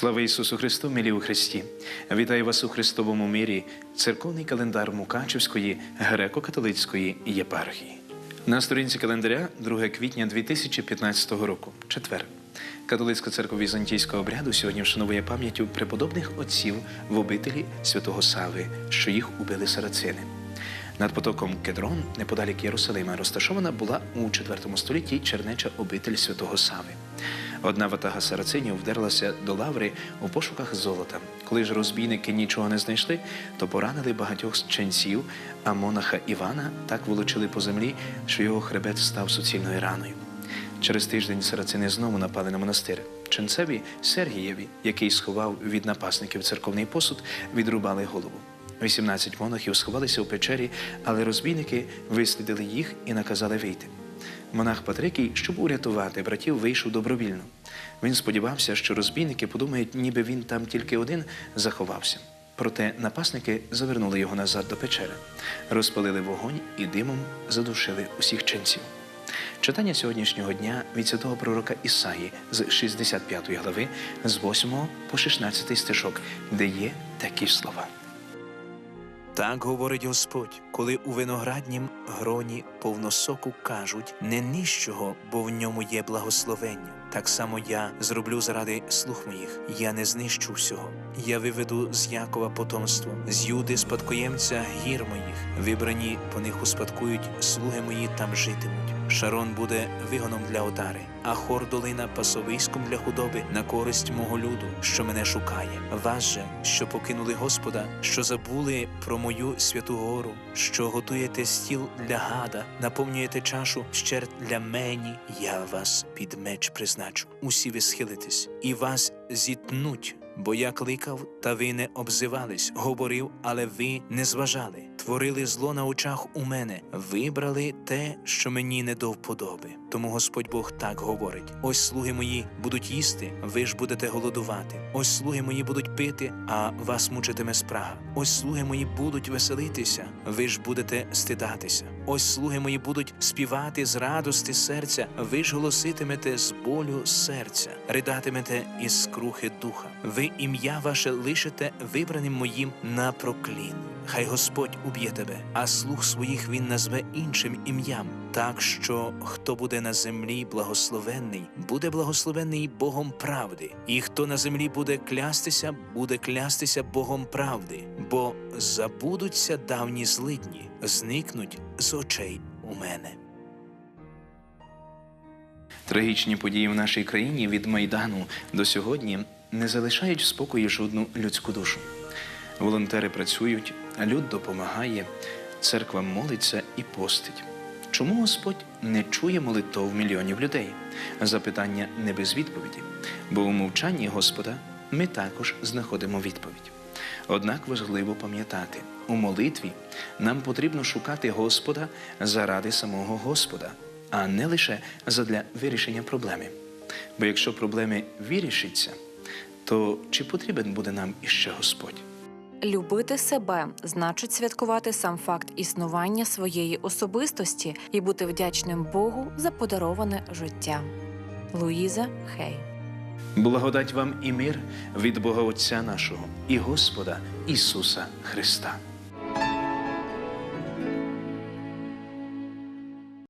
Слава Ісусу Христу, милі у Христі! Вітаю вас у Христовому мірі, церковний календар Мукачівської греко-католицької єпархії. На сторінці календаря 2 квітня 2015 року, четвер. Католицька церква візантійського обряду сьогодні вшановує пам'яттю преподобних отців в обителі святого Сави, що їх убили сарацини. Над потоком Кедрон, неподалік Єрусалима, розташована була у IV столітті чернеча обитель святого Сави. Одна ватага сарацинів вдерлася до лаври у пошуках золота. Коли ж розбійники нічого не знайшли, то поранили багатьох ченців, а монаха Івана так волочили по землі, що його хребет став суцільною раною. Через тиждень сарацини знову напали на монастир. Ченцеві Сергієві, який сховав від напасників церковний посуд, відрубали голову. 18 монахів сховалися у печері, але розбійники вислідили їх і наказали вийти. Монах Патрикій, щоб урятувати братів, вийшов добровільно. Він сподівався, що розбійники подумають, ніби він там тільки один заховався. Проте напасники завернули його назад до печери, розпалили вогонь і димом задушили усіх ченців. Читання сьогоднішнього дня від святого пророка Ісаї з 65 глави, з 8 по 16 стишок, де є такі слова. Так говорить Господь, коли у винограднім гроні повно соку кажуть не нижчого, бо в ньому є благословення. Так само я зроблю заради слух моїх. Я не знищу всього. Я виведу з Якова потомство, з Юди спадкоємця гір моїх. Вибрані по них успадкують, слуги мої там житимуть. Шарон буде вигоном для отари, а хор долина пасовиськом для худоби на користь мого люду, що мене шукає. Вас же, що покинули Господа, що забули про мою святу гору, що готуєте стіл для гада, наповнюєте чашу щерт для мені, я вас під меч призначу. Усі ви схилитесь, і вас зітнуть. Бо я кликав, та ви не обзивались, говорив, але ви не зважали. Творили зло на очах у мене, вибрали те, що мені не до вподоби. Тому Господь Бог так говорить: ось слуги мої будуть їсти, ви ж будете голодувати. Ось слуги мої будуть пити, а вас мучитиме спрага. Ось слуги мої будуть веселитися, ви ж будете стидатися. Ось слуги мої будуть співати з радости серця, ви ж голоситимете з болю серця, ридатимете із скрухи духа. Ви ім'я ваше лишите вибраним моїм на проклін. Хай Господь уб'є тебе, а слуг своїх він назве іншим ім'ям, так що хто буде на землі благословенний, буде благословенний Богом правди, і хто на землі буде клястися, буде клястися Богом правди, бо забудуться давні злидні, зникнуть з очей у мене. Трагічні події в нашій країні від Майдану до сьогодні не залишають в спокої жодну людську душу. Волонтери працюють, люд допомагає, церква молиться і постить. Чому Господь не чує молитов мільйонів людей? Запитання не без відповіді, бо у мовчанні Господа ми також знаходимо відповідь. Однак важливо пам'ятати, у молитві нам потрібно шукати Господа заради самого Господа, а не лише задля вирішення проблеми. Бо якщо проблеми вирішаться, то чи потрібен буде нам іще Господь? Любити себе значить святкувати сам факт існування своєї особистості і бути вдячним Богу за подароване життя. Луїза Хей Благодать вам і мир від Бога Отця нашого і Господа Ісуса Христа.